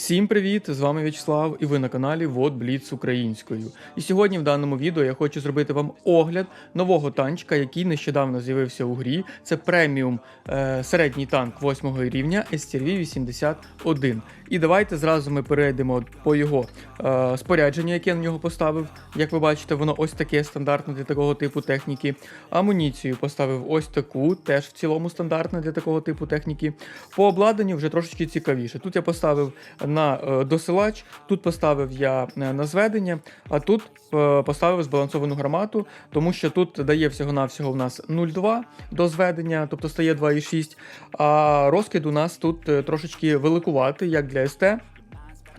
Всім привіт! З вами В'ячеслав і ви на каналі Вот Бліц українською. І сьогодні в даному відео я хочу зробити вам огляд нового танчика, який нещодавно з'явився у грі. Це преміум е, середній танк 8 рівня STRV 81. І давайте зразу ми перейдемо по його е, спорядженню, яке я на нього поставив. Як ви бачите, воно ось таке стандартне для такого типу техніки. Амуніцію поставив ось таку, теж в цілому стандартне для такого типу техніки. По обладнанню вже трошечки цікавіше. Тут я поставив на е, досилач, тут поставив я е, на зведення, а тут е, поставив збалансовану гармату, тому що тут дає всього-навсього у нас 0,2 до зведення, тобто стає 2,6, а розкид у нас тут трошечки великуватий, як для СТ.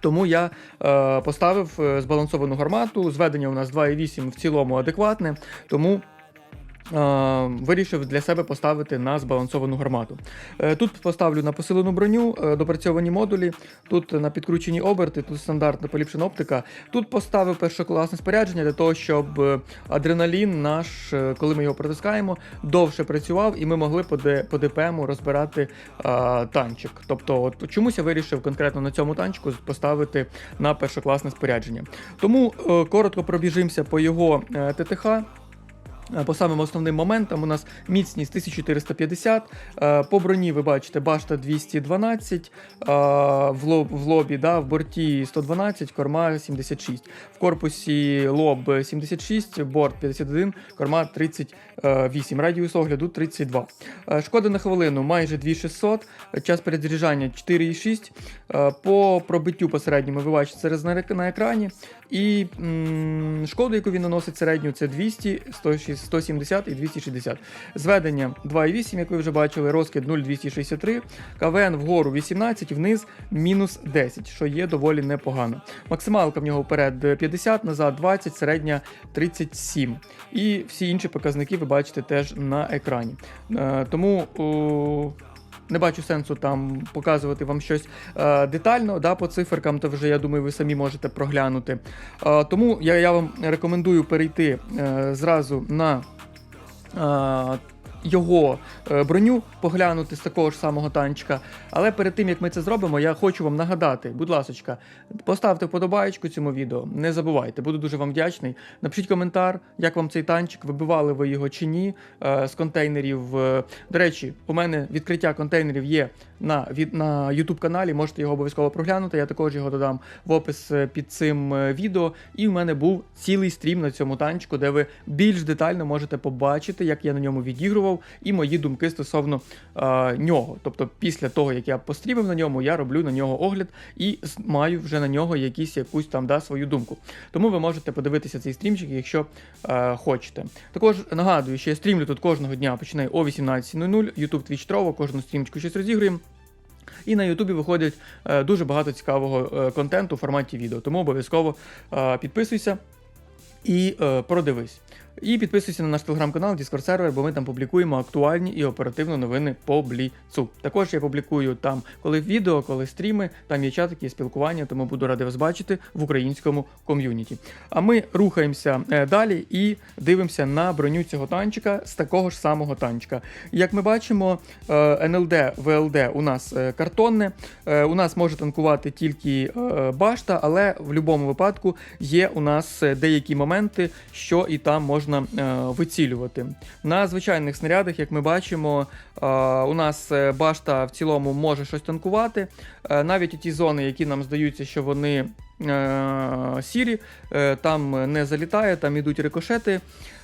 Тому я е, поставив збалансовану гармату. Зведення у нас 2,8 в цілому адекватне, тому вирішив для себе поставити на збалансовану гармату. Е, тут поставлю на посилену броню, е, допрацьовані модулі, тут на підкручені оберти, тут стандартна поліпшена оптика. Тут поставив першокласне спорядження для того, щоб е, адреналін наш, е, коли ми його протискаємо, довше працював і ми могли по, ДПМу розбирати е, танчик. Тобто, от чомусь я вирішив конкретно на цьому танчику поставити на першокласне спорядження. Тому е, коротко пробіжимося по його е, ТТХ. Е, По самим основним моментам у нас міцність 1450, е, по броні ви бачите башта 212, е, в, лоб, в лобі, да, в борті 112, корма 76, в корпусі лоб 76, борт 51, корма 38, радіус огляду 32. Е, Шкода на хвилину майже 2600, час перезаряджання 4,6, е, по пробиттю посередньому ви бачите зараз на екрані, і шкоду, яку він наносить середню, це 200, 106, 170 і 260. Зведення 2,8, як ви вже бачили, розкид 0,263, КВН вгору 18, вниз мінус 10, що є доволі непогано. Максималка в нього вперед 50, назад 20, середня 37. І всі інші показники ви бачите теж на екрані. Е, тому. не бачу сенсу там показувати вам щось е, детально да, по циферкам, то вже я думаю, ви самі можете проглянути. Е, тому я, я вам рекомендую перейти зразу на. Його е, броню поглянути з такого ж самого танчика. Але перед тим як ми це зробимо, я хочу вам нагадати, будь ласка, поставте вподобаєчку цьому відео. Не забувайте, буду дуже вам вдячний. Напишіть коментар, як вам цей танчик, вибивали ви його чи ні е, з контейнерів. Е, До речі, у мене відкриття контейнерів є на, від, на YouTube каналі. Можете його обов'язково проглянути. Я також його додам в опис під цим відео. І в мене був цілий стрім на цьому танчику, де ви більш детально можете побачити, як я на ньому відігрував, і мої думки стосовно е, нього. Тобто, після того, як я пострімив на ньому, я роблю на нього огляд і маю вже на нього якісь якусь там да, свою думку. Тому ви можете подивитися цей стрімчик, якщо е, хочете. Також нагадую, що я стрімлю тут кожного дня, починаю о 18.00, YouTube Twitch Trovo, кожну стрімчику щось розігруємо. І на Ютубі виходить е, дуже багато цікавого е, контенту в форматі відео. Тому обов'язково е, підписуйся і е, продивись. І підписуйся на наш телеграм-канал, Discord сервер, бо ми там публікуємо актуальні і оперативно новини по бліцу. Також я публікую там коли відео, коли стріми, там є чатики, є спілкування, тому буду радий вас бачити в українському ком'юніті. А ми рухаємося е, далі і дивимося на броню цього танчика з такого ж самого танчика. Як ми бачимо, е, НЛД, ВЛД у нас е, картонне. У нас може танкувати тільки башта, але в будь-якому випадку є у нас деякі моменти, що і там можна е, вицілювати. На звичайних снарядах, як ми бачимо, е, у нас е, башта в цілому може щось танкувати. Навіть ті зони, які нам здаються, що вони сірі, там не залітає, там ідуть рикошети.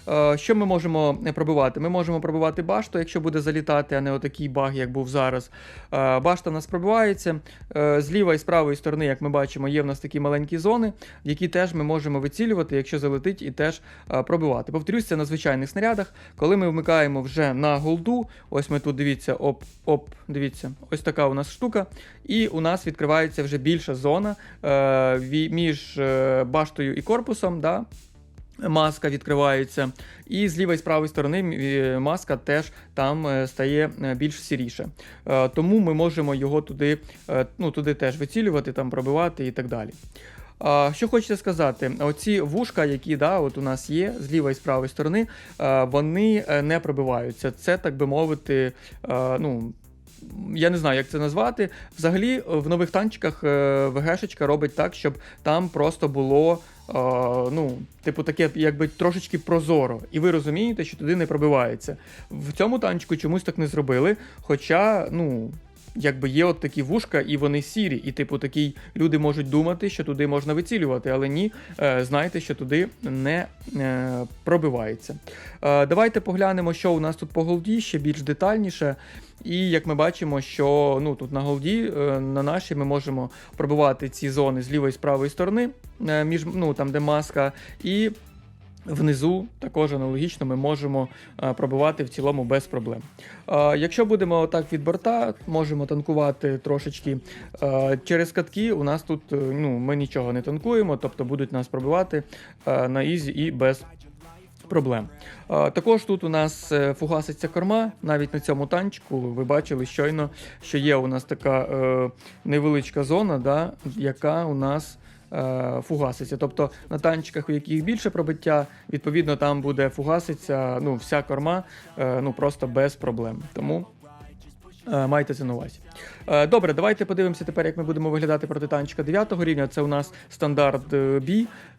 Е, Що ми можемо е, пробивати? Ми можемо пробивати башту, якщо буде залітати, а не отакий баг, як був зараз. Е, Башта в нас пробивається. З лівої і з правої сторони, як ми бачимо, є в нас такі маленькі зони, які теж ми можемо вицілювати, якщо залетить, і теж пробивати. Повторюсь, на звичайних снарядах. Коли ми вмикаємо вже на голду, ось ми тут дивіться, оп, оп, дивіться, ось така у нас штука. І у нас відкривається вже більша зона між баштою і корпусом. Да? Маска відкривається, і з лівої з правої сторони е, маска теж там е, стає е, більш сіріше. Тому ми можемо його туди, ну, туди теж вицілювати, там пробивати і так далі. Що хочеться сказати, оці вушка, які да, от у нас є з лівої і з правої сторони, вони не пробиваються. Це, так би мовити, ну, я не знаю, як це назвати. Взагалі, в нових танчиках ВГшечка робить так, щоб там просто було. Ну, типу, таке, якби трошечки прозоро, і ви розумієте, що туди не пробивається. В цьому танчику чомусь так не зробили. Хоча, ну, якби є от такі вушка, і вони сірі. І, типу, такі люди можуть думати, що туди можна вицілювати, але ні, е, знайте, що туди не е, пробивається. Е, давайте поглянемо, що у нас тут по голді ще більш детальніше. І як ми бачимо, що ну, тут на голді, на нашій ми можемо пробивати ці зони з лівої і з правої сторони, між, ну, там, де маска, і Внизу також аналогічно ми можемо е, пробивати в цілому без проблем. Е, Якщо будемо так від борта, можемо танкувати трошечки е, через катки. У нас тут ну, ми нічого не танкуємо, тобто будуть нас пробивати на ізі і без проблем. Також тут у нас фугаситься корма, навіть на цьому танчику. Ви бачили щойно, що є у нас така невеличка зона, да, яка у нас фугаситься. Тобто на танчиках, у яких більше пробиття, відповідно, там буде фугаситься ну, вся корма е, ну, просто без проблем. Тому. Е, Майте це на увазі. Е, Добре, давайте подивимося тепер, як ми будемо виглядати проти танчика 9 рівня. Це у нас стандарт е.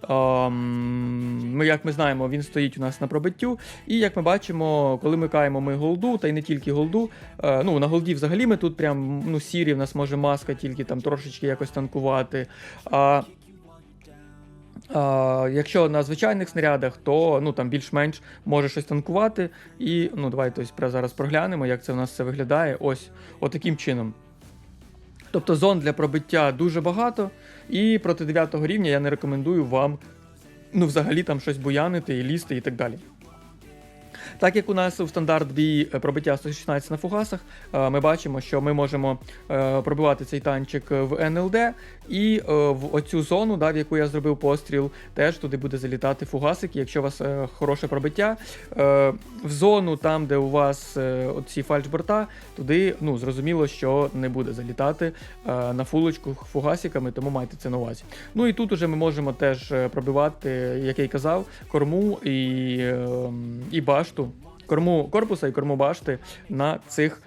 Ем, Ми, як ми знаємо, він стоїть у нас на пробиттю. І як ми бачимо, коли микаємо ми голду, та й не тільки голду. Ну, на голді взагалі ми тут прям ну, сірі, в нас може маска тільки там трошечки якось танкувати. Якщо на звичайних снарядах, то ну там більш-менш може щось танкувати. І ну давайте ось зараз проглянемо, як це в нас все виглядає. Ось отаким чином. Тобто зон для пробиття дуже багато, і проти 9 рівня я не рекомендую вам ну, взагалі там щось буянити і лізти і так далі. Так як у нас в стандарт бій пробиття 116 на фугасах, е, ми бачимо, що ми можемо е, пробивати цей танчик в НЛД, і е, в оцю зону, да, в яку я зробив постріл, теж туди буде залітати фугасики, якщо у вас е, хороше пробиття. Е, В зону, там, де у вас е, оці фальшборта, туди ну, зрозуміло, що не буде залітати е, на фулочку фугасиками, тому майте це на увазі. Ну і тут уже ми можемо теж е, пробивати, як я й казав, корму і, е, і башту. Корму корпуса і корму башти на цих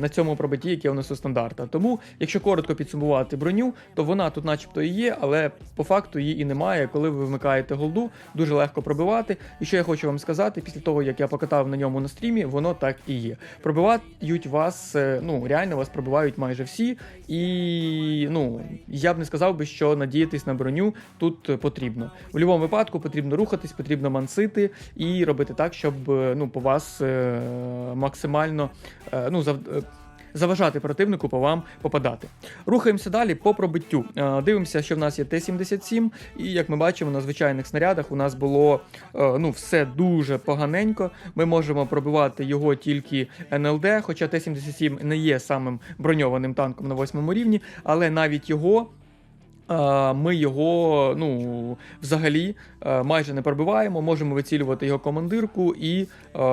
на цьому пробитті, яке у нас у стандарта. Тому, якщо коротко підсумувати броню, то вона тут, начебто, і є, але по факту її і немає. Коли ви вмикаєте голду, дуже легко пробивати. І що я хочу вам сказати, після того як я покатав на ньому на стрімі, воно так і є. Пробивають вас, е, ну реально вас пробивають майже всі. І ну я б не сказав би, що надіятись на броню тут потрібно. В будь-якому випадку потрібно рухатись, потрібно мансити і робити так, щоб е, ну по вас е, максимально ну зав. е, Заважати противнику по вам попадати. Рухаємося далі по пробиттю. Е, Дивимося, що в нас є Т-77, і як ми бачимо, на звичайних снарядах у нас було е, ну, все дуже поганенько. Ми можемо пробивати його тільки НЛД, хоча Т-77 не є самим броньованим танком на восьмому рівні, але навіть його. Ми його ну, взагалі е, майже не пробиваємо, можемо вицілювати його командирку і е,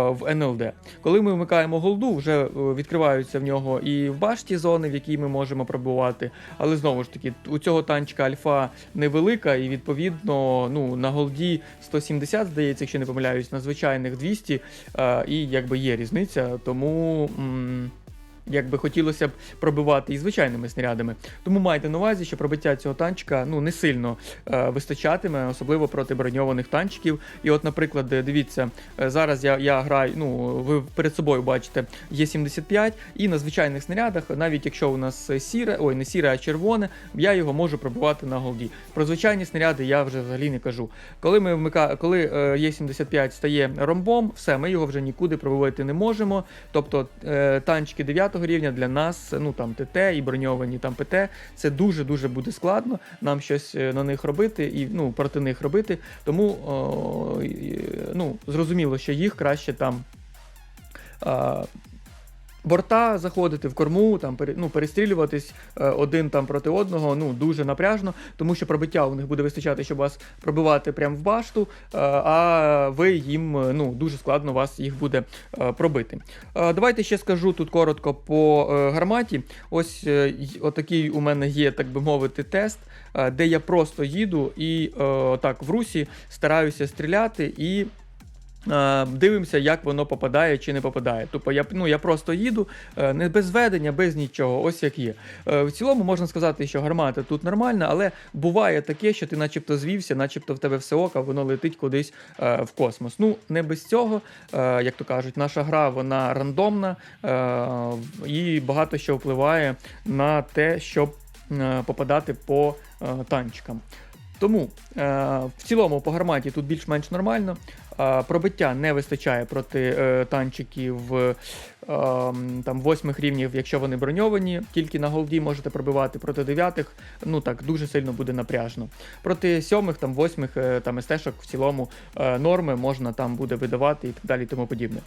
в НЛД. Коли ми вмикаємо голду, вже е, відкриваються в нього і в башті зони, в якій ми можемо пробивати. Але знову ж таки, у цього танчика альфа невелика, і відповідно ну, на голді 170, здається, якщо не помиляюсь, на звичайних 200, е, і якби є різниця, тому. Якби хотілося б пробивати і звичайними снарядами. Тому майте на увазі, що пробиття цього танчика ну не сильно е, вистачатиме, особливо проти броньованих танчиків. І от, наприклад, е, дивіться, е, зараз я, я граю, ну ви перед собою бачите, є 75, і на звичайних снарядах, навіть якщо у нас сіре, ой, не сіре, а червоне, я його можу пробивати на голді. Про звичайні снаряди я вже взагалі не кажу. Коли ми вмика... коли е, є 75 стає ромбом, все, ми його вже нікуди пробивати не можемо. Тобто танчики 9 рівня для нас, ну там ТТ і броньовані там ПТ, це дуже дуже буде складно нам щось е, на них робити і ну проти них робити. Тому о, ну зрозуміло, що їх краще там. Борта заходити в корму, там ну, перестрілюватись е, один там проти одного, ну дуже напряжно, тому що пробиття у них буде вистачати, щоб вас пробивати прямо в башту, е, а ви їм е, ну дуже складно вас їх буде пробити. Давайте ще скажу тут коротко по гарматі. Ось отакий у мене є, так би мовити, тест, де я просто їду і так в русі стараюся стріляти і. Дивимося, як воно попадає чи не попадає. Тобто я, ну, я просто їду, е, не без ведення, без нічого, ось як є. Е, В цілому можна сказати, що гармата тут нормальна, але буває таке, що ти начебто звівся, начебто в тебе все око, воно летить кудись е, в космос. Ну, не без цього, як то кажуть, наша гра вона рандомна і багато що впливає на те, щоб попадати по танчикам. Тому в цілому по гарматі тут більш-менш нормально. Пробиття не вистачає проти е, танчиків там восьмих рівнів, якщо вони броньовані, тільки на голді можете пробивати проти дев'ятих, ну так дуже сильно буде напряжно. Проти сьомих, там восьмих е, там естешок в цілому е, норми можна там буде видавати і так далі, тому подібне.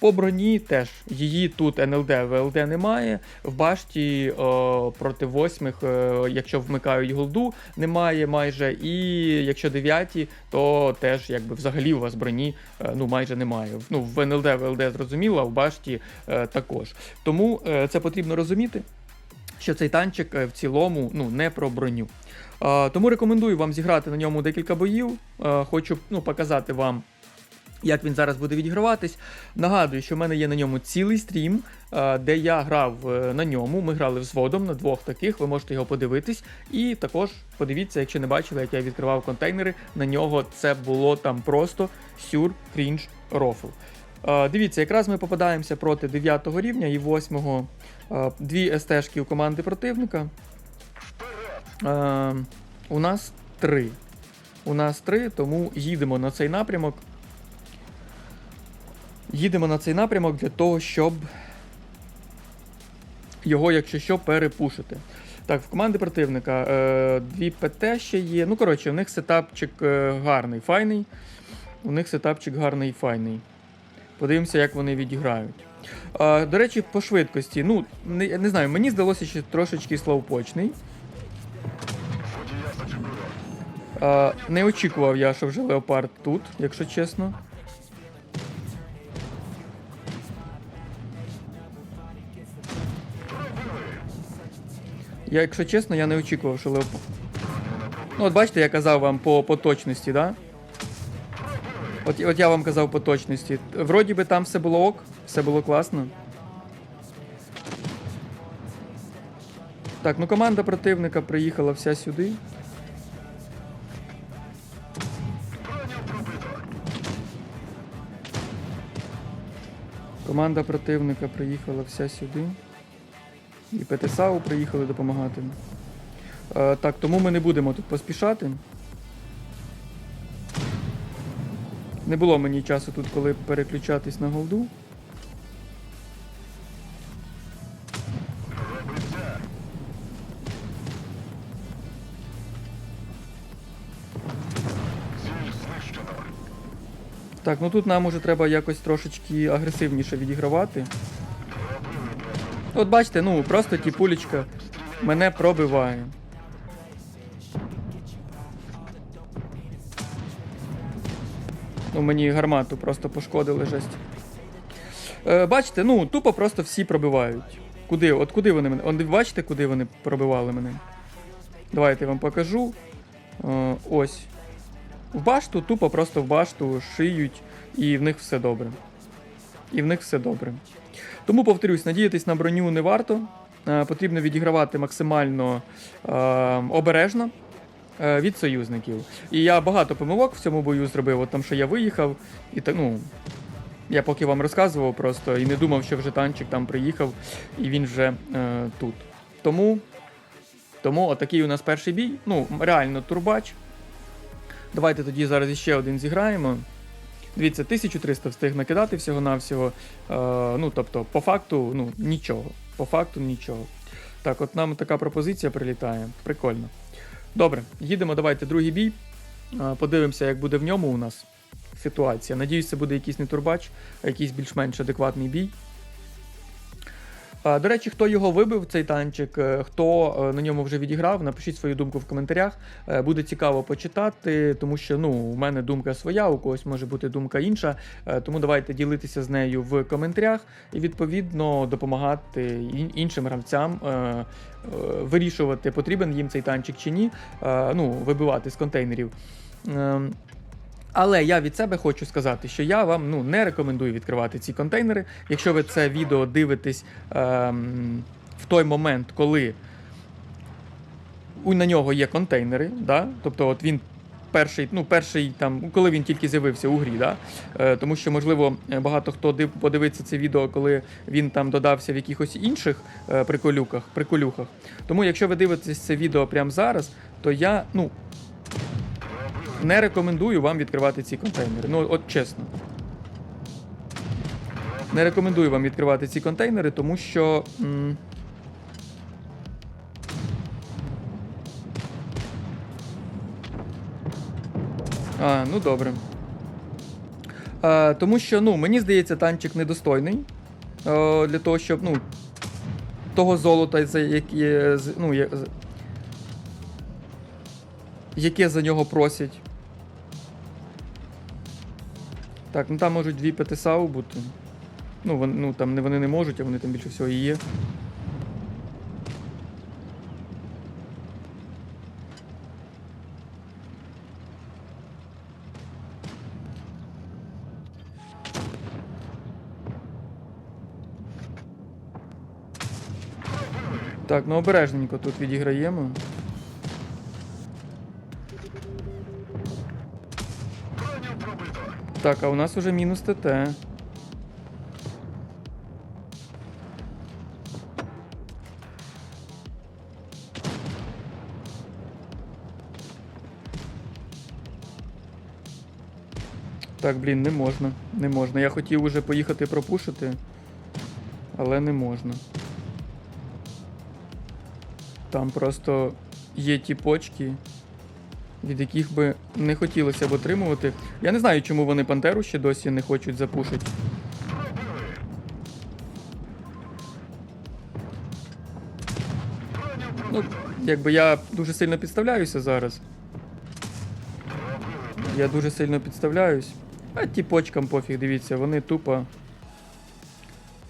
По броні теж її тут НЛД, ВЛД немає. В башті е, проти восьмих, якщо вмикають голду, немає майже. І якщо дев'яті, то теж якби взагалі у вас броні ну майже немає. Ну в НЛД, ВЛД зрозуміло, а в башті е, також. Тому е, це потрібно розуміти. Що цей танчик е, в цілому ну, не про броню. Е, тому рекомендую вам зіграти на ньому декілька боїв. Е, хочу ну, показати вам, як він зараз буде відіграватись. Нагадую, що в мене є на ньому цілий стрім, де я грав на ньому. Ми грали взводом на двох таких, ви можете його подивитись. І також подивіться, якщо не бачили, як я відкривав контейнери, на нього це було там просто сюр, крінж, рофл. Е, Дивіться, якраз ми попадаємося проти 9 рівня і 8 дві СТшки у команди противника. Е, У нас три. У нас три, тому їдемо на цей напрямок. Їдемо на цей напрямок для того, щоб його, якщо що, перепушити. Так, в команди противника е, дві ПТ ще є. Ну, коротше, у них сетапчик е, гарний, файний. У них сетапчик гарний і файний. Подивимося, як вони відіграють. Е, до речі, по швидкості. Ну, не, не знаю, мені здалося, що трошечки слоупочний. Е, не очікував я, що вже леопард тут, якщо чесно. Я, якщо чесно, я не очікував, що леопард. Ну, от бачите, я казав вам по, по точності, да? От, от я вам казав по точності. Вроді би там все було ок, все було класно. Так, ну команда противника приїхала вся сюди. Команда противника приїхала вся сюди. І ПТСАУ приїхали допомагати. Е, так, тому ми не будемо тут поспішати. Не було мені часу тут, коли переключатись на голду. Так, ну тут нам уже треба якось трошечки агресивніше відігравати. От бачите, ну просто тіпулечка мене пробиває. Ну, мені гармату просто пошкодили жесть. Е, бачите, ну, тупо просто всі пробивають. Куди? От куди вони мене? От бачите, куди вони пробивали мене? Давайте я вам покажу. Е, ось. В башту, тупо просто в башту шиють, і в них все добре. І в них все добре. Тому повторюсь, надіятись на броню не варто. Е, потрібно відігравати максимально е, обережно від союзників. І я багато помилок в цьому бою зробив, от там, що я виїхав, і так, ну. Я поки вам розказував просто і не думав, що вже танчик там приїхав, і він вже е, тут. Тому, тому отакий у нас перший бій. Ну, реально турбач. Давайте тоді зараз іще один зіграємо. Дивіться, 1300 встиг накидати всього-навсього. Е, ну, тобто, по факту, ну, нічого. По факту нічого. Так, от нам така пропозиція прилітає. Прикольно. Добре, їдемо, давайте другий бій. Подивимося, як буде в ньому у нас ситуація. Надіюсь, це буде якийсь не турбач, а якийсь більш-менш адекватний бій. До речі, хто його вибив, цей танчик, е, хто е, на ньому вже відіграв, напишіть свою думку в коментарях. Е, Буде цікаво почитати, тому що ну, у мене думка своя, у когось може бути думка інша. Тому давайте ділитися з нею в коментарях і відповідно допомагати іншим гравцям вирішувати, потрібен їм цей танчик чи ні. Ну, вибивати з контейнерів. Але я від себе хочу сказати, що я вам ну, не рекомендую відкривати ці контейнери. Якщо ви це відео дивитесь ем, в той момент, коли на нього є контейнери, да? тобто от він перший, ну, перший там, коли він тільки з'явився у грі, да? е, тому що, можливо, багато хто див, подивиться це відео, коли він там додався в якихось інших е, приколюках, приколюхах. Тому, якщо ви дивитесь це відео прямо зараз, то я ну, не рекомендую вам відкривати ці контейнери. Ну, от чесно. Не рекомендую вам відкривати ці контейнери, тому що. А, ну добре. А, тому що, ну, мені здається, танчик недостойний. е, для того, щоб, ну. Того золота, за яке, ну, яке за нього просять. Так, ну там можуть дві ПТСАУ бути. Ну, вони, ну там вони не можуть, а вони там більше всього і є. Так, ну обережненько тут відіграємо. Так, а у нас уже мінус ТТ. Так, блін, не можна. Не можна. Я хотів уже поїхати пропушити, але не можна. Там просто є ті почки, від яких би не хотілося б отримувати. Я не знаю, чому вони Пантеру ще досі не хочуть запушити. Ну, якби я дуже сильно підставляюся зараз. Я дуже сильно підставляюсь. А ті почкам пофіг, дивіться, вони тупо.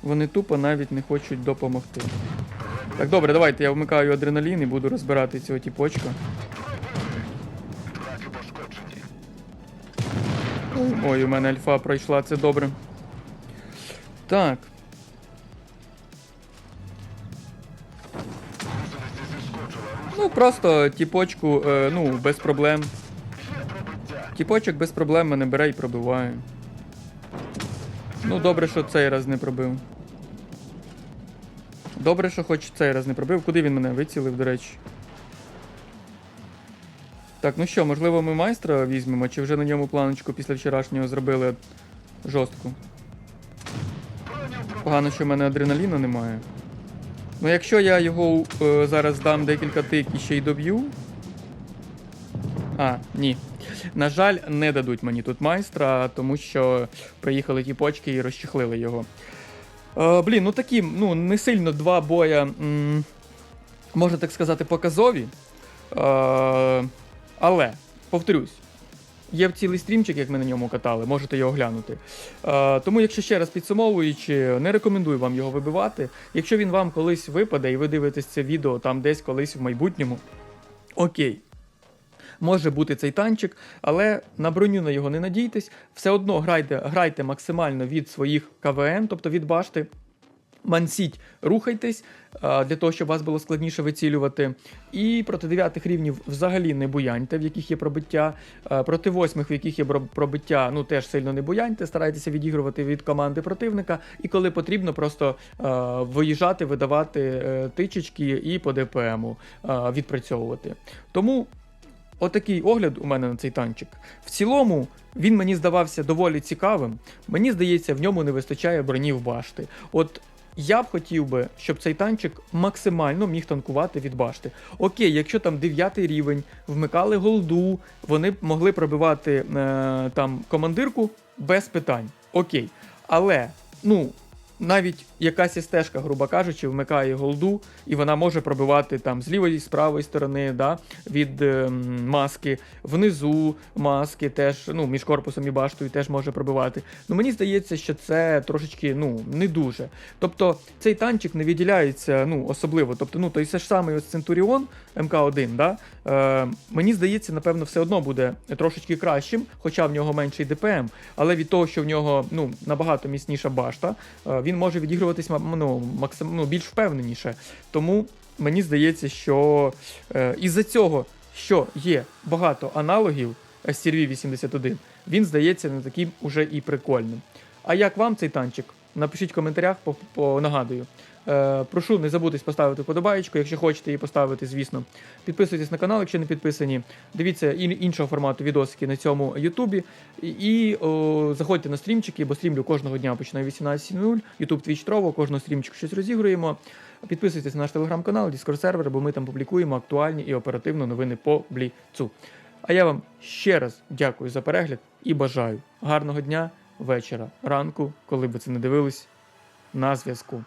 Вони тупо навіть не хочуть допомогти. Так, добре, давайте я вмикаю адреналін і буду розбирати цього тіпочка. Ой, у мене альфа пройшла, це добре. Так. Ну, просто тіпочку, е, ну, без проблем. Тіпочок без проблем мене бере і пробиває. Ну, добре, що цей раз не пробив. Добре, що хоч цей раз не пробив. Куди він мене вицілив, до речі? Так, ну що, можливо, ми майстра візьмемо, чи вже на ньому планочку після вчорашнього зробили жорстку? Погано, що в мене адреналіну немає. Ну, якщо я його е, зараз дам декілька тик і ще й доб'ю. А, ні. На жаль, не дадуть мені тут майстра, тому що приїхали ті почки і розчехлили його. Е, блін, ну такі, ну, не сильно два боя, м, можна так сказати, показові. Е, але, повторюсь, є цілий стрімчик, як ми на ньому катали, можете його глянути. Е, тому, якщо ще раз підсумовуючи, не рекомендую вам його вибивати. Якщо він вам колись випаде і ви дивитесь це відео там десь колись в майбутньому, окей. Може бути цей танчик, але на броню на його не надійтесь. Все одно грайте, грайте максимально від своїх КВН, тобто від башти. Мансіть, рухайтесь для того, щоб вас було складніше вицілювати. І проти дев'ятих рівнів взагалі не буяньте, в яких є пробиття. Проти восьмих, в яких є пробиття, ну теж сильно не буяньте. Старайтеся відігрувати від команди противника. І коли потрібно, просто виїжджати, видавати е, тичечки і по ДПМу відпрацьовувати. Тому Отакий огляд у мене на цей танчик. В цілому він мені здавався доволі цікавим. Мені здається, в ньому не вистачає бронів башти. От я б хотів би, щоб цей танчик максимально міг танкувати від башти. Окей, якщо там 9 рівень, вмикали голду, вони б могли пробивати е, там командирку без питань. Окей. Але, ну. Навіть якась стежка, грубо кажучи, вмикає голду, і вона може пробивати там з лівої, з правої сторони, да, від ем, маски, внизу маски теж, ну, між корпусом і баштою теж може пробивати. Ну мені здається, що це трошечки ну, не дуже. Тобто цей танчик не виділяється ну, особливо. Тобто, ну, той ж самий ось Центуріон МК1, да, Е, мені здається, напевно, все одно буде трошечки кращим, хоча в нього менший ДПМ. Але від того, що в нього ну, набагато міцніша башта, е, він може відігруватись ну, максим, ну, більш впевненіше. Тому мені здається, що е, із-за цього, що є багато аналогів SRV 81, він здається не таким уже і прикольним. А як вам цей танчик? Напишіть в коментарях, по, по нагадую. Е, прошу не забудьте поставити подобаєчку, якщо хочете її поставити, звісно. Підписуйтесь на канал, якщо не підписані. Дивіться іншого формату відосики на цьому Ютубі. І, о, заходьте на стрімчики, бо стрімлю кожного дня починаю 18.00. Ютуб Twitch Trovo, кожного стрімчику щось розігруємо. Підписуйтесь на наш телеграм-канал, Discord сервер, бо ми там публікуємо актуальні і оперативно новини по бліцу. А я вам ще раз дякую за перегляд і бажаю гарного дня, вечора, ранку, коли би це не дивились, на зв'язку.